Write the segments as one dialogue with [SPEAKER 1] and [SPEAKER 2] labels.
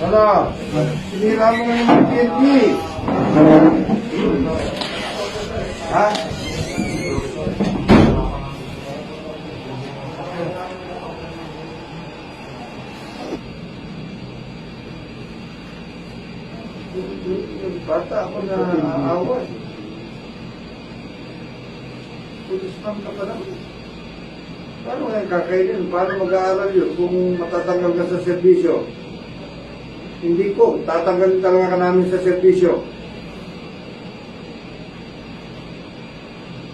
[SPEAKER 1] Ano? Sinira mo ngayon ng PNP. Ha? Bata ako na aaway. Pulis pang ka pa lang. Paano ngayon kakainin? Paano mag-aaral yun kung matatanggal ka sa serbisyo? Hindi ko. Tatanggalin talaga ka namin sa serbisyo.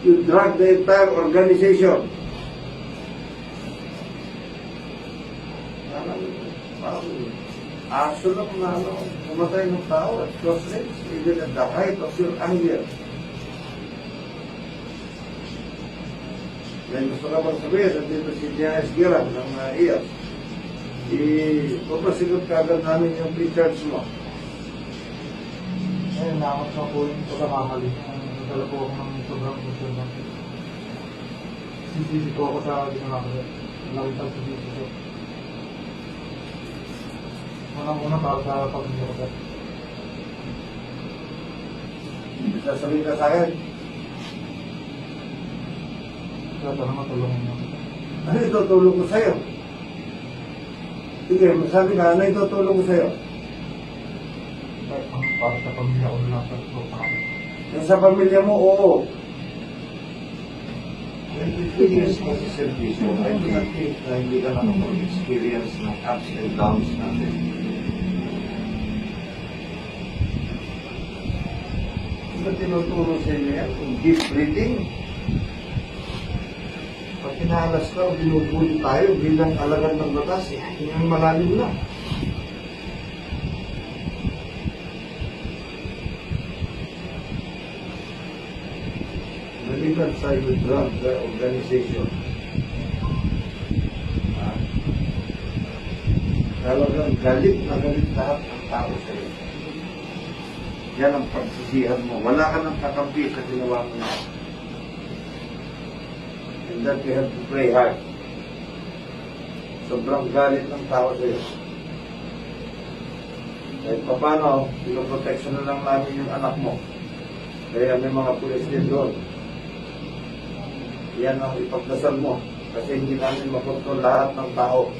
[SPEAKER 1] You drag the entire organization. Parang, parang, aso lang na ano, pumatay ng tao at close range, even at the height of your anger. Yan gusto ka bang sabihin, nandito si Janice Giran ng uh, IAS. I-papasigot ka agad namin yung pre-charge mo.
[SPEAKER 2] Ayun, nakakot na po yung pagkakamali. Nagdala po ako ng sobrang gusto na. Sisisi ko ako sa ginawa ko. Nakita sa sisisi ko. Unang-una para sa pamilya ko.
[SPEAKER 1] Sasabihin ka sa akin,
[SPEAKER 2] Kaya sana matulungan niyo.
[SPEAKER 1] ano itutulong ko sa'yo? Sige, sabi ka, ano itutulong ko sa'yo?
[SPEAKER 2] Para sa pamilya ko lang. Akin.
[SPEAKER 1] Yung sa pamilya mo, oo.
[SPEAKER 3] Experience mo sa servisyo, I do not think na hindi ka nakapag-experience ng ups and downs natin.
[SPEAKER 1] Ano tinuturo sa inyo yan? Yung deep breathing? Pag pinahalas ka, binubuli tayo bilang alagad ng batas, yan yung malalim na. Maliban sa drug the organization. Ha? Talagang galit na galit lahat ng tao sa iyo. Yan ang pagsisihan mo. Wala ka ng kakampi sa ginawa mo na. That you have to pray hard. Sobrang galit ng tao sa iyo. Kahit pa paano, pinoprotection na lang namin yung anak mo. Kaya may mga pulis din doon. Yan ang ipagdasal mo. Kasi hindi namin makontrol lahat ng tao.